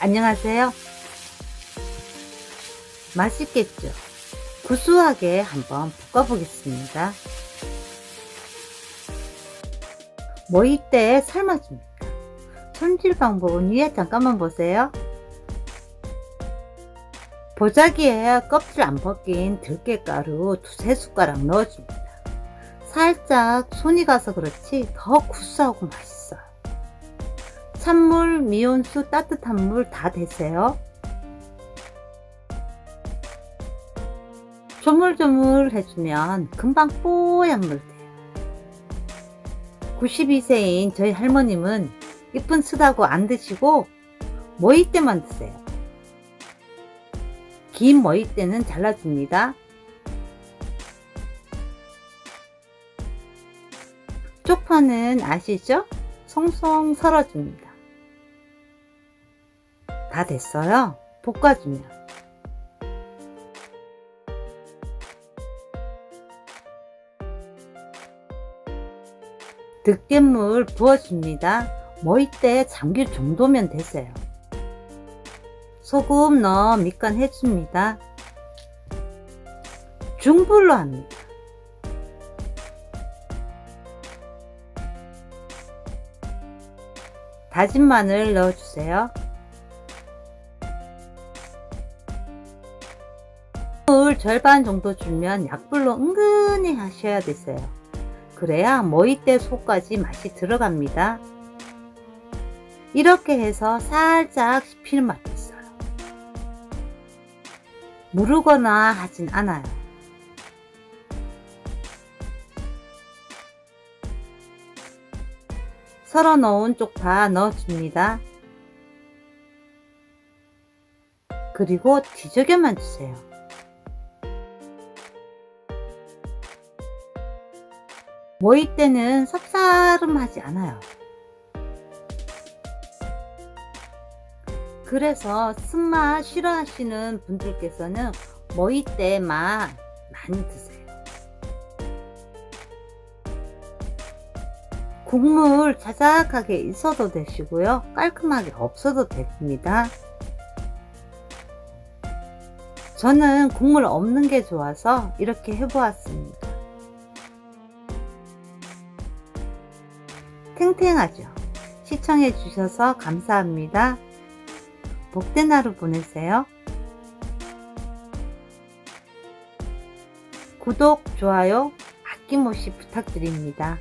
안녕하세요. 맛있겠죠? 구수하게 한번 볶아보겠습니다. 모이 때 삶아줍니다. 손질 방법은 위에 잠깐만 보세요. 보자기에 껍질 안 벗긴 들깨가루 두세 숟가락 넣어줍니다. 살짝 손이 가서 그렇지 더 구수하고 맛있어요. 찬물, 미온수, 따뜻한 물 다 되세요. 조물조물 해주면 금방 뽀얀 물 돼요. 92세인 저희 할머님은 이쁜 쓰다고 안 드시고 모이 때만 드세요. 긴 모이 때는 잘라줍니다. 쪽파는 아시죠? 송송 썰어줍니다. 다 됐어요. 볶아주면. 득된물 부어줍니다. 모이때 잠길 정도면 되세요. 소금 넣어 밑간 해줍니다. 중불로 합니다. 다진 마늘 넣어주세요. 물 절반 정도 주면 약불로 은근히 하셔야 되세요. 그래야 모이때 속까지 맛이 들어갑니다. 이렇게 해서 살짝 씹히는 맛이 있어요. 무르거나 하진 않아요. 썰어 놓은 쪽파 넣어줍니다. 그리고 뒤적여만 주세요. 모이 때는 쌉싸름하지 않아요. 그래서 쓴맛 싫어하시는 분들께서는 모이 때만 많이 드세요. 국물 자작하게 있어도 되시고요. 깔끔하게 없어도 됩니다. 저는 국물 없는 게 좋아서 이렇게 해보았습니다. 탱탱하죠? 시청해 주셔서 감사합니다. 복된 하루 보내세요. 구독, 좋아요 아낌없이 부탁드립니다.